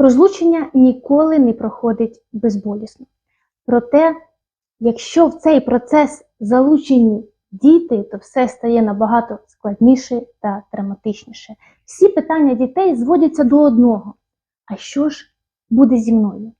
Розлучення ніколи не проходить безболісно. Проте, якщо в цей процес залучені діти, то все стає набагато складніше та драматичніше. Всі питання дітей зводяться до одного: а що ж буде зі мною?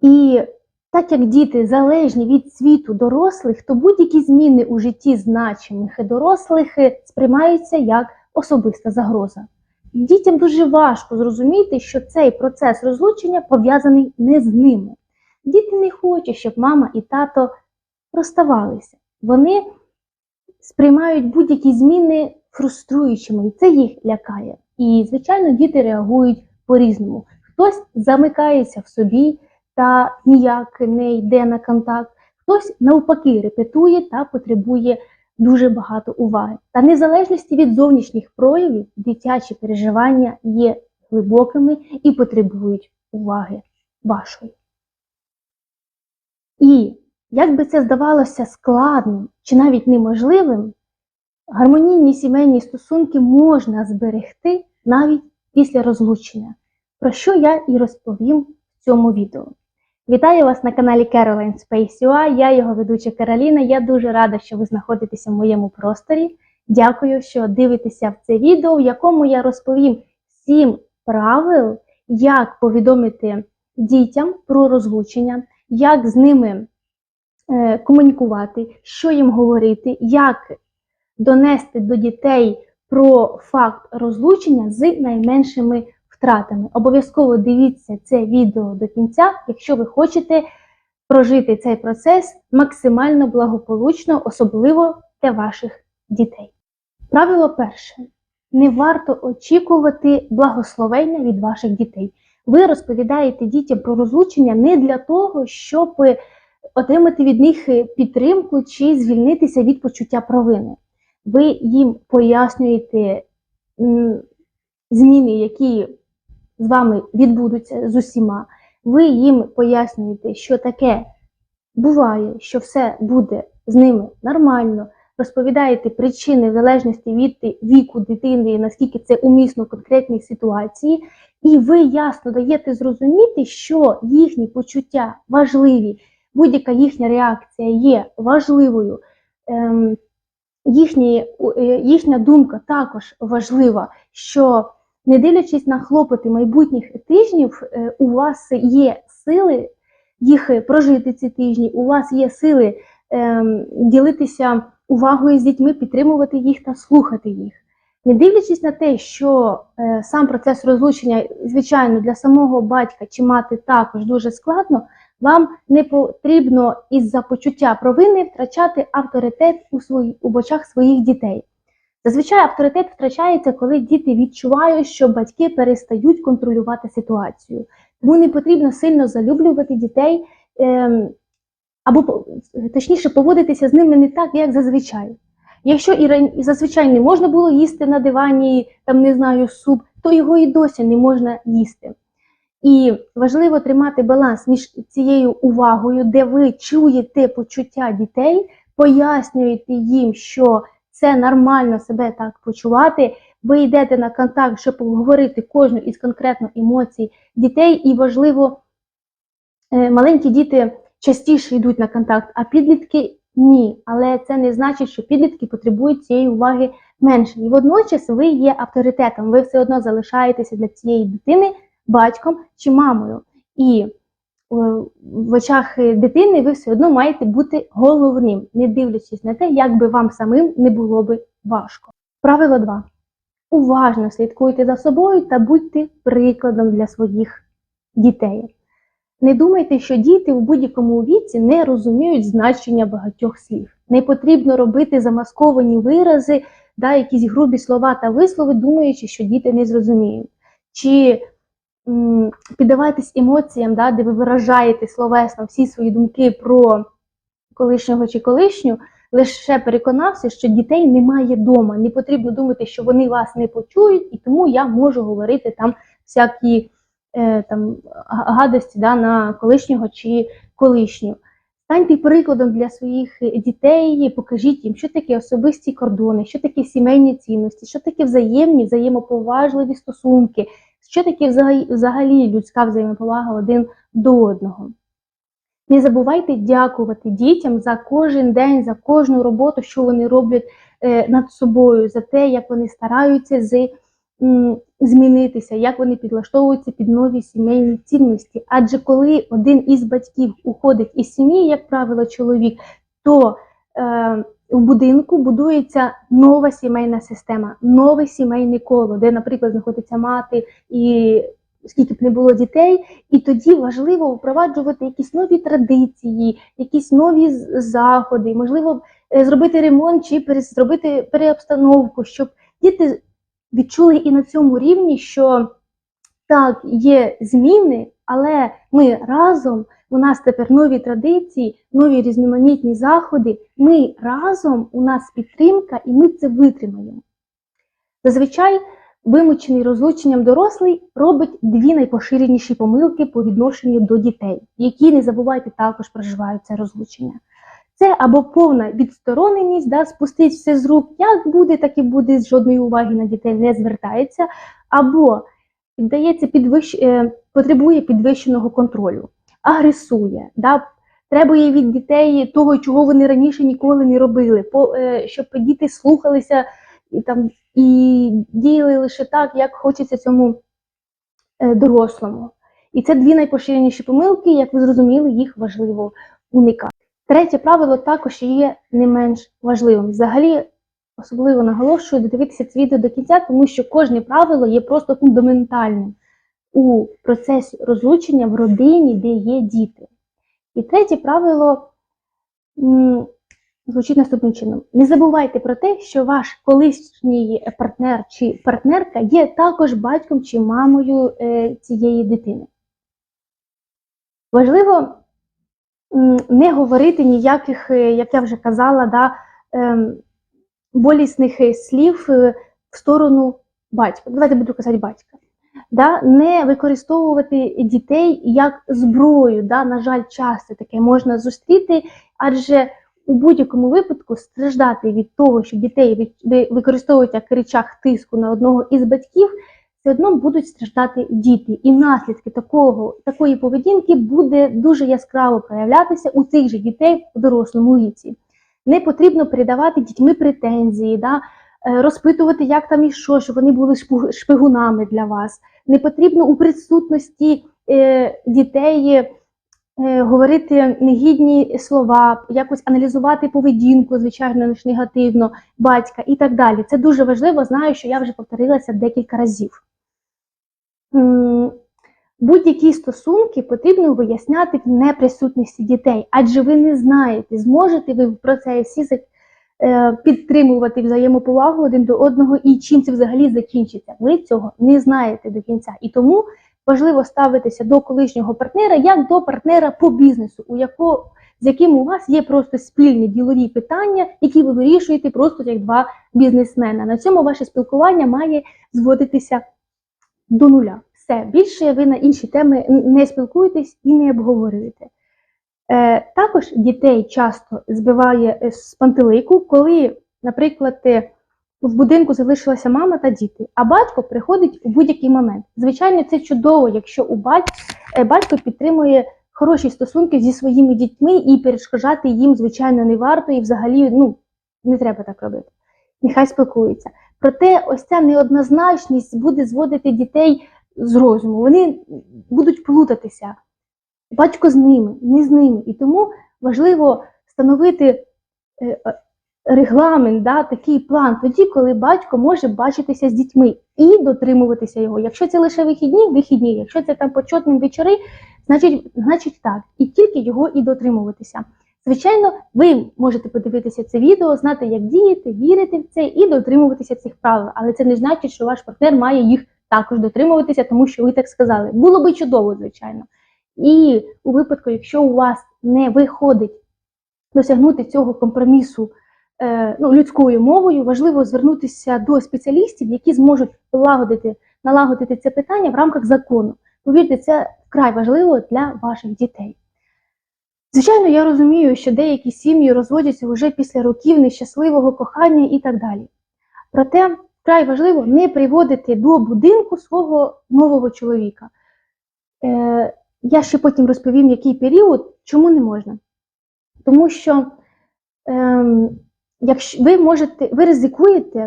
І так як діти залежні від світу дорослих, то будь-які зміни у житті значимих і дорослих е, сприймаються як особиста загроза. Дітям дуже важко зрозуміти, що цей процес розлучення пов'язаний не з ними. Діти не хочуть, щоб мама і тато розставалися. Вони сприймають будь-які зміни фруструючими, і це їх лякає. І, звичайно, діти реагують по-різному. Хтось замикається в собі та ніяк не йде на контакт, хтось навпаки репетує та потребує дуже багато уваги. Та незалежності від зовнішніх проявів дитячі переживання є глибокими і потребують уваги вашої. І як би це здавалося складним чи навіть неможливим, гармонійні сімейні стосунки можна зберегти навіть після розлучення, про що я і розповім в цьому відео. Вітаю вас на каналі Caroline Space UA, я його ведуча Кароліна. Я дуже рада, що ви знаходитеся в моєму просторі. Дякую, що дивитеся в це відео, в якому я розповім 7 правил, як повідомити дітям про розлучення, як з ними е, комунікувати, що їм говорити, як донести до дітей про факт розлучення з найменшими втратами. Обов'язково дивіться це відео до кінця, якщо ви хочете прожити цей процес максимально благополучно, особливо для ваших дітей. Правило перше. Не варто очікувати благословення від ваших дітей. Ви розповідаєте дітям про розлучення не для того, щоб отримати від них підтримку чи звільнитися від почуття провини. Ви їм пояснюєте зміни, які з вами відбудуться з усіма. Ви їм пояснюєте, що таке буває, що все буде з ними нормально. Розповідаєте причини в залежності від віку дитини, наскільки це умісно в конкретній ситуації, і ви ясно даєте зрозуміти, що їхні почуття важливі, будь-яка їхня реакція є важливою. Ем, їхні, е, їхня думка також важлива, що не дивлячись на хлопоти майбутніх тижнів, е, у вас є сили їх прожити ці тижні, у вас є сили ем, ділитися увагою з дітьми, підтримувати їх та слухати їх. Не дивлячись на те, що е, сам процес розлучення, звичайно, для самого батька чи мати також дуже складно, вам не потрібно із-за почуття провини втрачати авторитет у, свої, у очах своїх дітей. Зазвичай авторитет втрачається, коли діти відчувають, що батьки перестають контролювати ситуацію. Тому не потрібно сильно залюблювати дітей, ем, або точніше поводитися з ними не так, як зазвичай. Якщо і зазвичай не можна було їсти на дивані, там не знаю, суп, то його і досі не можна їсти. І важливо тримати баланс між цією увагою, де ви чуєте почуття дітей, пояснюєте їм, що це нормально себе так почувати. Ви йдете на контакт, щоб обговорити кожну із конкретно емоцій дітей, і важливо, е, маленькі діти частіше йдуть на контакт, а підлітки ні. Але це не значить, що підлітки потребують цієї уваги менше. І водночас ви є авторитетом, ви все одно залишаєтеся для цієї дитини батьком чи мамою. І в очах дитини ви все одно маєте бути головним, не дивлячись на те, як би вам самим не було би важко. Правило 2. Уважно слідкуйте за собою та будьте прикладом для своїх дітей. Не думайте, що діти у будь-якому віці не розуміють значення багатьох слів. Не потрібно робити замасковані вирази, да, якісь грубі слова та вислови, думаючи, що діти не зрозуміють. Чи піддавайтесь емоціям, да, де ви виражаєте словесно всі свої думки про колишнього чи колишню, лише переконався, що дітей немає вдома. Не потрібно думати, що вони вас не почують, і тому я можу говорити там всякі е, там, гадості да, на колишнього чи колишню. Станьте прикладом для своїх дітей, покажіть їм, що таке особисті кордони, що таке сімейні цінності, що таке взаємні, взаємоповажливі стосунки, Що таке взагалі, людська взаємоповага один до одного? Не забувайте дякувати дітям за кожен день, за кожну роботу, що вони роблять е, над собою, за те, як вони стараються змінитися, як вони підлаштовуються під нові сімейні цінності. Адже коли один із батьків уходить із сім'ї, як правило, чоловік, то е, в будинку будується нова сімейна система, нове сімейне коло, де, наприклад, знаходиться мати і скільки б не було дітей, і тоді важливо впроваджувати якісь нові традиції, якісь нові заходи, можливо, е, зробити ремонт чи зробити переобстановку, щоб діти відчули і на цьому рівні, що так, є зміни, але ми разом, у нас тепер нові традиції, нові різноманітні заходи. Ми разом, у нас підтримка, і ми це витримаємо. Зазвичай вимучений розлученням дорослий робить дві найпоширеніші помилки по відношенню до дітей, які не забувайте також проживають це розлучення. Це або повна відстороненість, да, спустить все з рук, як буде, так і буде, з жодної уваги на дітей не звертається, або піддається підвищ... е, потребує підвищеного контролю, агресує, да, требує від дітей того, чого вони раніше ніколи не робили, по, е, щоб діти слухалися і, там, і діяли лише так, як хочеться цьому е, дорослому. І це дві найпоширеніші помилки, як ви зрозуміли, їх важливо уникати. Третє правило також є не менш важливим. Взагалі, особливо наголошую додивитися це відео до кінця, тому що кожне правило є просто фундаментальним у процесі розлучення в родині, де є діти. І третє правило звучить наступним чином: не забувайте про те, що ваш колишній партнер чи партнерка є також батьком чи мамою е, цієї дитини. Важливо не говорити ніяких, е, як я вже казала, да, ем, болісних е, слів в сторону батька. Давайте буду казати батька. Да, не використовувати дітей як зброю. Да, на жаль, часто таке можна зустріти, адже у будь-якому випадку страждати від того, що дітей використовують як речах тиску на одного із батьків, все одно будуть страждати діти. І наслідки такого, такої поведінки буде дуже яскраво проявлятися у цих же дітей в дорослому віці. Не потрібно передавати дітьми претензії, да, розпитувати, як там і що, щоб вони були шпигунами для вас. Не потрібно у присутності е, дітей е, говорити негідні слова, якось аналізувати поведінку, звичайно, ж негативно батька і так далі. Це дуже важливо. Знаю, що я вже повторилася декілька разів. Будь-які стосунки потрібно виясняти в неприсутності дітей, адже ви не знаєте, зможете ви в процесі за- е, підтримувати взаємоповагу один до одного і чим це взагалі закінчиться. Ви цього не знаєте до кінця. І тому важливо ставитися до колишнього партнера як до партнера по бізнесу, у яко, з яким у вас є просто спільні ділові питання, які ви вирішуєте просто як два бізнесмена. На цьому ваше спілкування має зводитися до нуля. Все, більше ви на інші теми не спілкуєтесь і не обговорюєте. Е, також дітей часто збиває е, з пантелику, коли, наприклад, е, в будинку залишилася мама та діти, а батько приходить у будь-який момент. Звичайно, це чудово, якщо у бать... е, батько підтримує хороші стосунки зі своїми дітьми і перешкоджати їм, звичайно, не варто і взагалі ну, не треба так робити. Нехай спілкуються. Проте ось ця неоднозначність буде зводити дітей з розуму. Вони будуть плутатися. Батько з ними, не з ними. І тому важливо встановити е, е, регламент, да, такий план тоді, коли батько може бачитися з дітьми і дотримуватися його. Якщо це лише вихідні, вихідні. Якщо це там почетні вечори, значить, значить так. І тільки його і дотримуватися. Звичайно, ви можете подивитися це відео, знати, як діяти, вірити в це і дотримуватися цих правил. Але це не значить, що ваш партнер має їх також дотримуватися, тому що ви так сказали. Було би чудово, звичайно. І у випадку, якщо у вас не виходить досягнути цього компромісу е, ну, людською мовою, важливо звернутися до спеціалістів, які зможуть полагодити, налагодити це питання в рамках закону. Повірте, це вкрай важливо для ваших дітей. Звичайно, я розумію, що деякі сім'ї розводяться вже після років нещасливого кохання і так далі. Проте вкрай важливо не приводити до будинку свого нового чоловіка. Е, я ще потім розповім, який період, чому не можна. Тому що ем, якщо ви можете, ви ризикуєте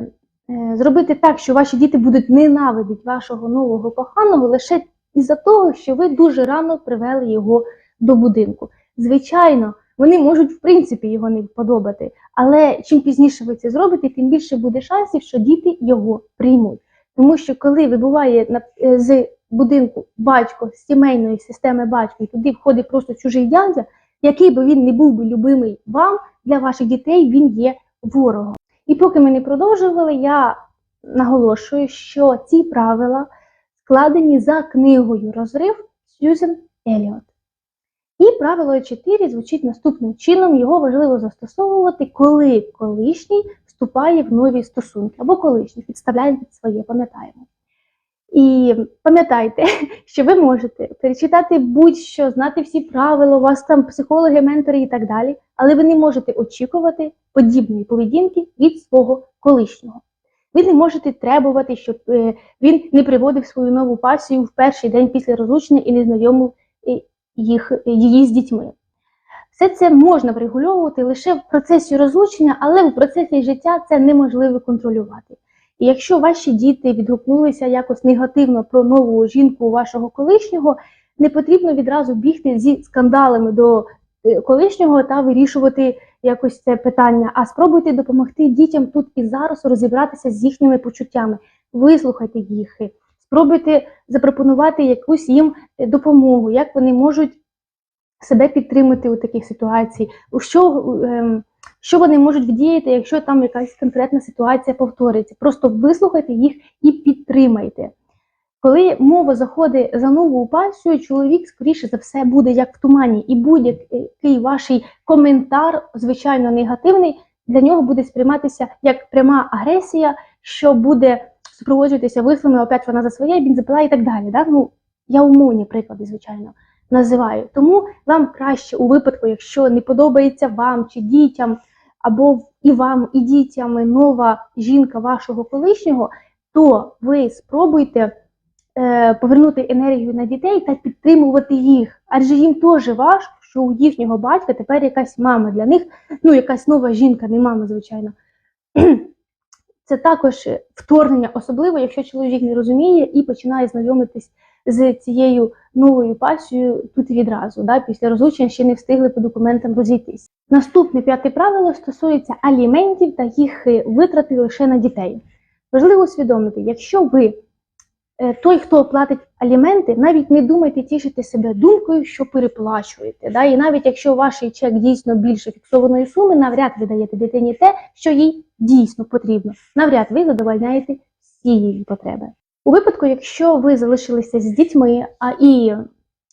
е, зробити так, що ваші діти будуть ненавидіти вашого нового коханого лише із-за того, що ви дуже рано привели його до будинку. Звичайно, вони можуть в принципі його не вподобати, але чим пізніше ви це зробите, тим більше буде шансів, що діти його приймуть. Тому що коли вибуває е, з будинку батько сімейної системи батька, і туди входить просто чужий дядя, який би він не був би любимий вам, для ваших дітей він є ворогом. І поки ми не продовжували, я наголошую, що ці правила складені за книгою Розрив Сьюзен Еліот. І правило 4 звучить наступним чином: його важливо застосовувати, коли колишній вступає в нові стосунки, або колишній підставляє під своє, пам'ятаємо. І пам'ятайте, що ви можете перечитати будь-що, знати всі правила, у вас там психологи, ментори і так далі, але ви не можете очікувати подібної поведінки від свого колишнього. Ви не можете требувати, щоб е, він не приводив свою нову пасію в перший день після розлучення і не знайомив е, їх, її з дітьми. Все це можна врегульовувати лише в процесі розлучення, але в процесі життя це неможливо контролювати. І якщо ваші діти відгукнулися якось негативно про нову жінку вашого колишнього, не потрібно відразу бігти зі скандалами до е, колишнього та вирішувати якось це питання. А спробуйте допомогти дітям тут і зараз розібратися з їхніми почуттями, вислухайте їх, спробуйте запропонувати якусь їм допомогу, як вони можуть себе підтримати у таких ситуацій, у що, ем, що вони можуть вдіяти, якщо там якась конкретна ситуація повториться. Просто вислухайте їх і підтримайте. Коли мова заходить за нову пасію, чоловік, скоріше за все, буде як в тумані, і будь-який ваш коментар, звичайно, негативний, для нього буде сприйматися як пряма агресія, що буде супроводжуватися висловами, опять вона за своє, він запила і так далі. Да? Ну, я умовні приклади, звичайно, називаю. Тому вам краще у випадку, якщо не подобається вам чи дітям, або і вам, і дітям нова жінка вашого колишнього, то ви спробуйте е, повернути енергію на дітей та підтримувати їх. Адже їм теж важко, що у їхнього батька тепер якась мама для них, ну якась нова жінка, не мама, звичайно. Це також вторгнення, особливо, якщо чоловік не розуміє і починає знайомитись з цією новою пасією тут відразу. Да? Після розлучення ще не встигли по документам розійтись. Наступне п'яте правило стосується аліментів та їх е, витрати лише на дітей. Важливо усвідомити, якщо ви е, той, хто платить аліменти, навіть не думайте тішити себе думкою, що переплачуєте. Да? І навіть якщо ваш чек дійсно більше фіксованої суми, навряд ви даєте дитині те, що їй дійсно потрібно. Навряд ви задовольняєте всі її потреби. У випадку, якщо ви залишилися з дітьми, а і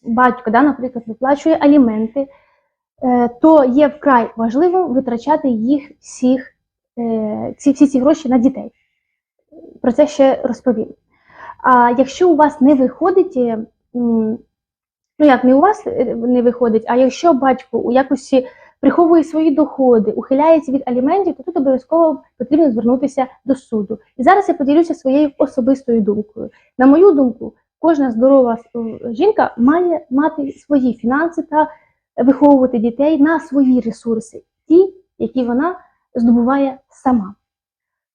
батько, да, наприклад, виплачує аліменти, е, то є вкрай важливим витрачати їх всіх, е, ці, всі ці гроші на дітей. Про це ще розповім. А якщо у вас не виходить, е, ну як не у вас е, не виходить, а якщо батько у якості приховує свої доходи, ухиляється від аліментів, то тут обов'язково потрібно звернутися до суду. І зараз я поділюся своєю особистою думкою. На мою думку, кожна здорова е, жінка має мати свої фінанси та виховувати дітей на свої ресурси, ті, які вона здобуває сама.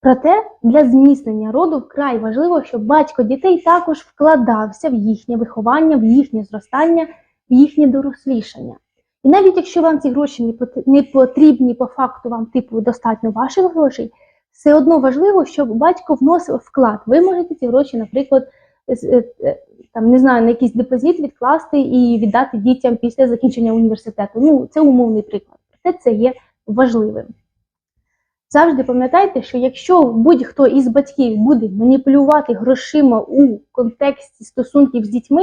Проте для зміцнення роду вкрай важливо, щоб батько дітей також вкладався в їхнє виховання, в їхнє зростання, в їхнє дорослішання. І навіть якщо вам ці гроші не потрібні по факту, вам типу достатньо ваших грошей, все одно важливо, щоб батько вносив вклад. Ви можете ці гроші, наприклад, е, е, там не знаю, на якийсь депозит відкласти і віддати дітям після закінчення університету. Ну, це умовний приклад. Проте це є важливим. Завжди пам'ятайте, що якщо будь-хто із батьків буде маніпулювати грошима у контексті стосунків з дітьми,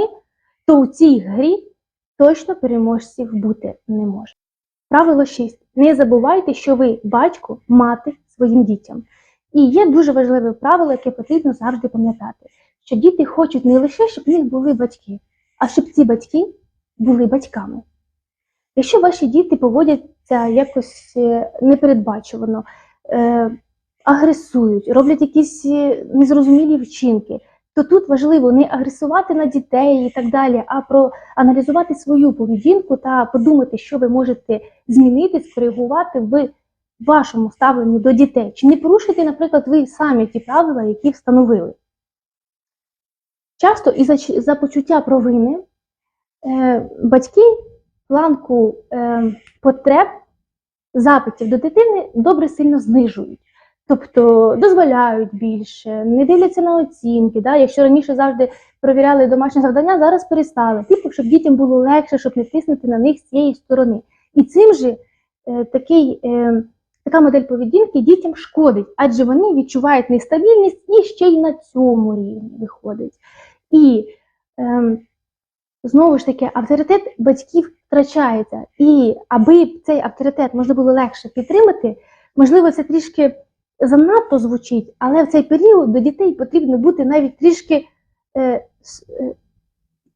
то у цій грі точно переможців бути не може. Правило 6. Не забувайте, що ви батько, мати своїм дітям. І є дуже важливе правило, яке потрібно завжди пам'ятати, що діти хочуть не лише, щоб в них були батьки, а щоб ці батьки були батьками. Якщо ваші діти поводяться якось е, непередбачувано, е, агресують, роблять якісь е, незрозумілі вчинки, то тут важливо не агресувати на дітей і так далі, а проаналізувати свою поведінку та подумати, що ви можете змінити, скоригувати в вашому ставленні до дітей. Чи не порушуєте, наприклад, ви самі ті правила, які встановили? Часто із за, за почуття провини е, батьки планку е, потреб, запитів до дитини добре сильно знижують. Тобто дозволяють більше, не дивляться на оцінки. Да? Якщо раніше завжди перевіряли домашні завдання, зараз перестали. Типу, щоб дітям було легше, щоб не тиснути на них з цієї сторони. І цим же е, такий, е, така модель поведінки дітям шкодить, адже вони відчувають нестабільність і ще й на цьому рівні виходить. І е, знову ж таки, авторитет батьків втрачається. І аби цей авторитет можна було легше підтримати, можливо, це трішки занадто звучить, але в цей період до дітей потрібно бути навіть трішки е, е,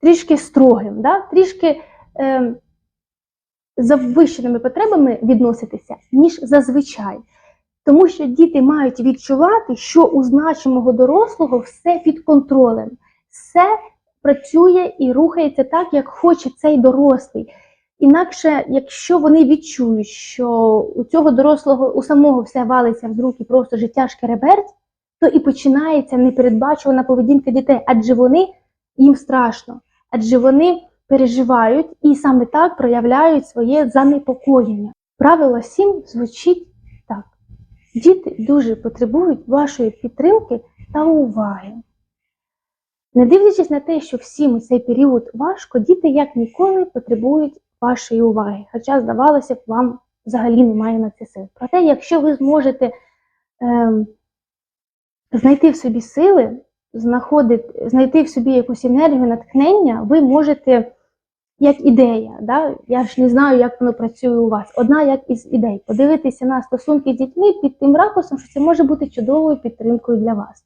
трішки строгим, да? трішки е, завищеними потребами відноситися, ніж зазвичай. Тому що діти мають відчувати, що у значимого дорослого все під контролем, все працює і рухається так, як хоче цей дорослий. Інакше, якщо вони відчують, що у цього дорослого у самого все валиться з рук і просто життя шкереберть, то і починається непередбачувана поведінка дітей, адже вони їм страшно, адже вони переживають і саме так проявляють своє занепокоєння. Правило 7 звучить так: діти дуже потребують вашої підтримки та уваги. Не дивлячись на те, що всім у цей період важко, діти як ніколи потребують вашої уваги. Хоча, здавалося б, вам взагалі немає на це сил. Проте, якщо ви зможете ем, знайти в собі сили, знаходити, знайти в собі якусь енергію, натхнення, ви можете, як ідея, да? я ж не знаю, як воно працює у вас, одна як із ідей, подивитися на стосунки з дітьми під тим ракурсом, що це може бути чудовою підтримкою для вас.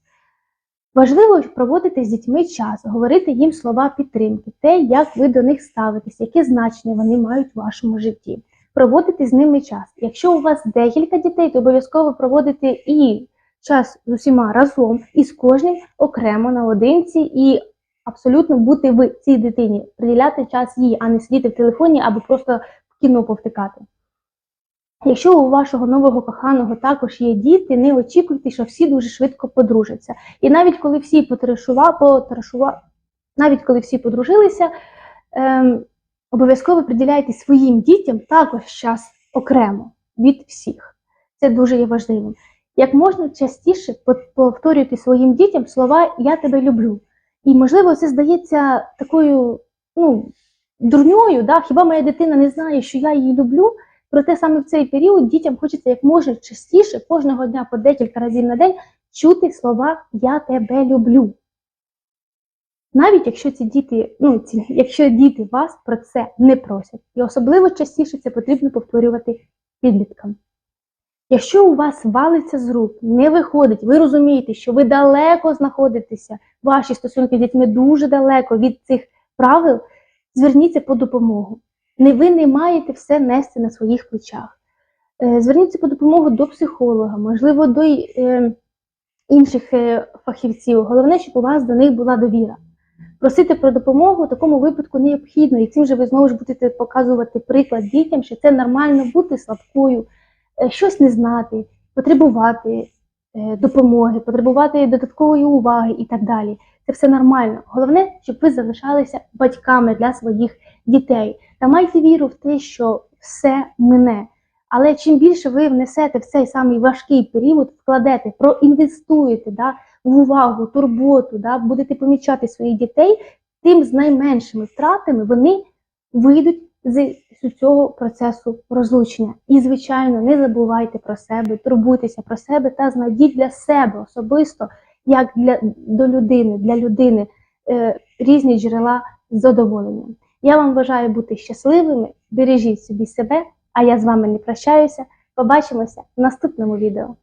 Важливо проводити з дітьми час, говорити їм слова підтримки, те, як ви до них ставитесь, яке значення вони мають в вашому житті. Проводити з ними час. Якщо у вас декілька дітей, то обов'язково проводити і час з усіма разом, і з кожним окремо наодинці, і абсолютно бути в цій дитині, приділяти час їй, а не сидіти в телефоні або просто в кіно повтикати. Якщо у вашого нового коханого також є діти, не очікуйте, що всі дуже швидко подружаться. І навіть коли всі потарашува, потарашува, навіть коли всі подружилися, ем, обов'язково приділяйте своїм дітям також час окремо від всіх. Це дуже є важливим. Як можна частіше повторюйте своїм дітям слова Я тебе люблю. І, можливо, це здається такою ну, дурньою, да? хіба моя дитина не знає, що я її люблю. Проте саме в цей період дітям хочеться як можна частіше, кожного дня по декілька разів на день чути слова Я тебе люблю. Навіть якщо ці діти, ну, ці, якщо діти вас про це не просять. І особливо частіше це потрібно повторювати підліткам. Якщо у вас валиться з рук, не виходить, ви розумієте, що ви далеко знаходитеся, ваші стосунки з дітьми дуже далеко від цих правил, зверніться по допомогу. Не ви не маєте все нести на своїх плечах. Е, Зверніться по допомогу до психолога, можливо, до е, інших е, фахівців. Головне, щоб у вас до них була довіра. Просити про допомогу в такому випадку необхідно, і цим же ви знову ж будете показувати приклад дітям, що це нормально бути слабкою, щось не знати, потребувати допомоги, потребувати додаткової уваги і так далі. Це все нормально. Головне, щоб ви залишалися батьками для своїх дітей. Та майте віру в те, що все мине. Але чим більше ви внесете в цей самий важкий період, вкладете, проінвестуєте да, в увагу, турботу, да, будете помічати своїх дітей, тим з найменшими втратами вони вийдуть з цього процесу розлучення. І, звичайно, не забувайте про себе, турбуйтеся про себе та знайдіть для себе особисто, як для до людини, для людини е, різні джерела задоволення. Я вам бажаю бути щасливими, бережіть собі себе, а я з вами не прощаюся. Побачимося в наступному відео.